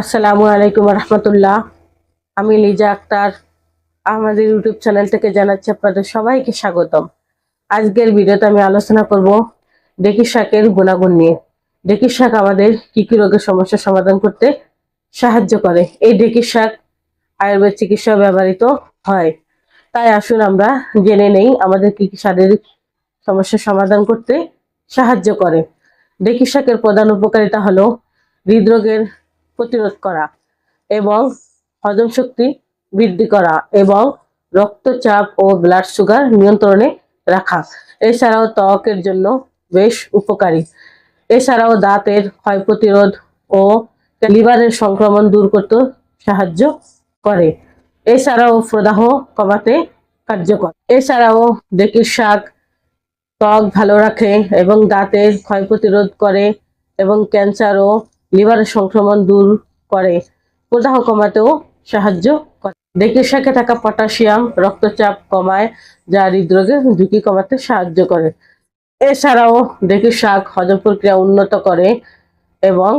আসসালামু আলাইকুম রহমতুল্লাহ। আমি লিজা আক্তার। আমাদের ইউটিউব চ্যানেল থেকে জানাচ্ছি আপনাদের সবাইকে স্বাগতম। আজকের ভিডিওতে আমি আলোচনা করব ডেকি শাকের গুণাগুণ নিয়ে। ডেকি শাক আমাদের কী কী রোগের সমস্যা সমাধান করতে সাহায্য করে? এই ডেকি শাক আয়ুর্বেদ চিকিৎসা ব্যবহৃত হয়। তাই আসুন আমরা জেনে নেই আমাদের কী কী শারীরিক সমস্যার সমাধান করতে সাহায্য করে। ডেকি শাকের প্রধান উপকারিতা হলো হৃদরোগের প্রতিরোধ করা এবং হজম শক্তি বৃদ্ধি করা এবং রক্তচাপ ও ব্লাড সুগার নিয়ন্ত্রণে রাখা। এছাড়াও ত্বকের জন্য বেশ উপকারী। এছাড়াও দাঁতের ক্ষয় প্রতিরোধ ও লিভারের সংক্রমণ দূর করতে সাহায্য করে। এছাড়াও প্রদাহ কমাতে কার্যকর। এছাড়াও ডেকির শাক, ত্বক ভালো রাখে এবং দাঁতের ক্ষয় প্রতিরোধ করে এবং ক্যান্সার ও লিভারের সংক্রমণ দূর করে। প্রদাহ কমাতেও সাহায্য করে। ডেকের শাকে থাকা পটাশিয়াম রক্তচাপ কমায়, যা হৃদরোগের ঝুঁকি কমাতে সাহায্য করে। এছাড়াও ডেকের শাক হজম প্রক্রিয়া উন্নত করে এবং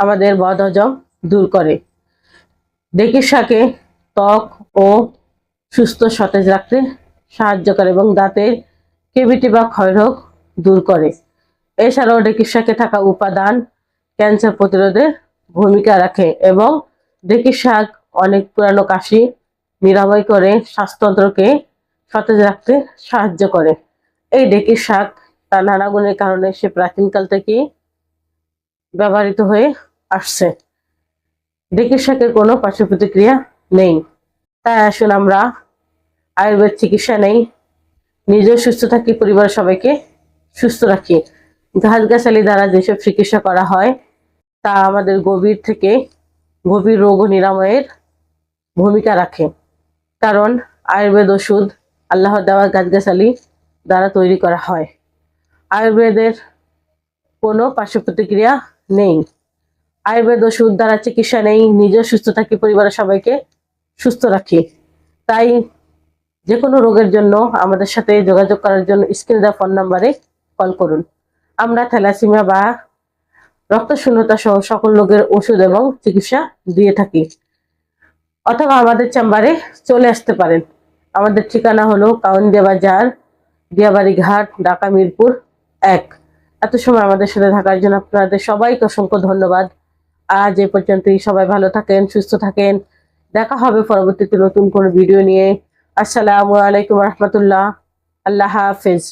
আমাদের বদহজম দূর করে। ডেকের শাকে ত্বক ও সুস্থ সতেজ রাখতে সাহায্য করে এবং দাঁতের কেভিটি বা ক্ষয়রোগ দূর করে। এছাড়াও ডেকির শাকে থাকা উপাদান ক্যান্সার প্রতিরোধে ভূমিকা রাখে এবং ডেকির শাক, অনেক পুরানো কাশি নিরাময় করে শ্বাসতন্ত্রকে সতেজ রাখতে সাহায্য করে। এই ডেকির শাক তার নানা গুণের কারণে সে প্রাচীনকাল থেকেই ব্যবহৃত হয়ে আসছে। ডেকির শাকের কোনো পার্শ্ব প্রতিক্রিয়া নেই। তাই আসুন আমরা আয়ুর্বেদ চিকিৎসা নেই। নিজেও সুস্থ থাকি, পরিবারের সবাইকে সুস্থ রাখি। গাছগাছালি দ্বারা যেসব চিকিৎসা করা হয় তা আমাদের গভীর থেকে গভীর রোগ নিরাময়ের ভূমিকা রাখে। কারণ আয়ুর্বেদ ওষুধ আল্লাহ দেওয়া গাছগাছালি দ্বারা তৈরি করা হয়। আয়ুর্বেদের কোনো পার্শ্ব প্রতিক্রিয়া নেই। আয়ুর্বেদ ওষুধ দ্বারা চিকিৎসা নেই, নিজেও সুস্থ থাকি, পরিবারের সবাইকে সুস্থ রাখি। তাই যে কোনো রোগের জন্য আমাদের সাথে যোগাযোগ করার জন্য স্ক্রিনে দেওয়া ফোন নাম্বারে কল করুন। আমরা থ্যালাসিমিয়া বা রক্ত শূন্যতা সহ সকল রোগের ওষুধ এবং চিকিৎসা দিয়ে থাকি। অথবা আমাদের চেম্বারে চলে আসতে পারেন। আমাদের ঠিকানা হলো কাউন্দিয়া বাজার দিয়াবাড়ি ঘাট ঢাকা মিরপুর এক। এত সময় আমাদের সাথে থাকার জন্য আপনাদের সবাইকে অসংখ্য ধন্যবাদ। আজ এ পর্যন্তই। সবাই ভালো থাকেন, সুস্থ থাকেন। দেখা হবে পরবর্তীতে নতুন কোনো ভিডিও নিয়ে। আসসালামু আলাইকুম রহমতুল্লাহ। আল্লাহ হাফিজ।